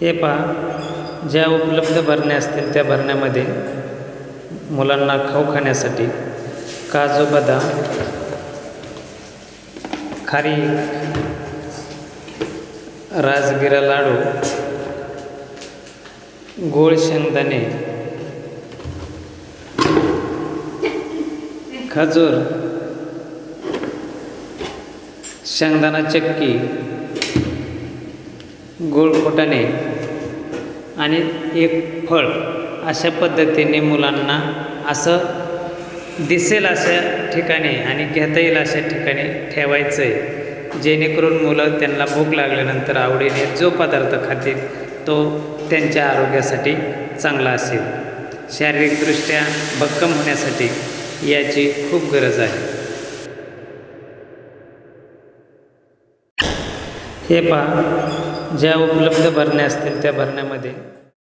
हे पहा ज्या उपलब्ध भरण्या असतील त्या भरण्यामध्ये मुलांना खाऊ खाण्यासाठी काजू बदाम खारी राजगिरा लाडू गोळ शेंगदाणे खजूर शेंगदाणा चक्की गोड फुटाणे आणि एक फळ अशा पद्धतीने मुलांना असं दिसेल अशा ठिकाणी आणि घेता येईल अशा ठिकाणी ठेवायचं आहे जेणेकरून मुलं त्यांना भूक लागल्यानंतर आवडीने जो पदार्थ खातील तो त्यांच्या आरोग्यासाठी चांगला असेल. शारीरिकदृष्ट्या भक्कम होण्यासाठी याची खूप गरज आहे. हे पहा ज्या उपलब्ध भरण्या असतील त्या भरण्यामध्ये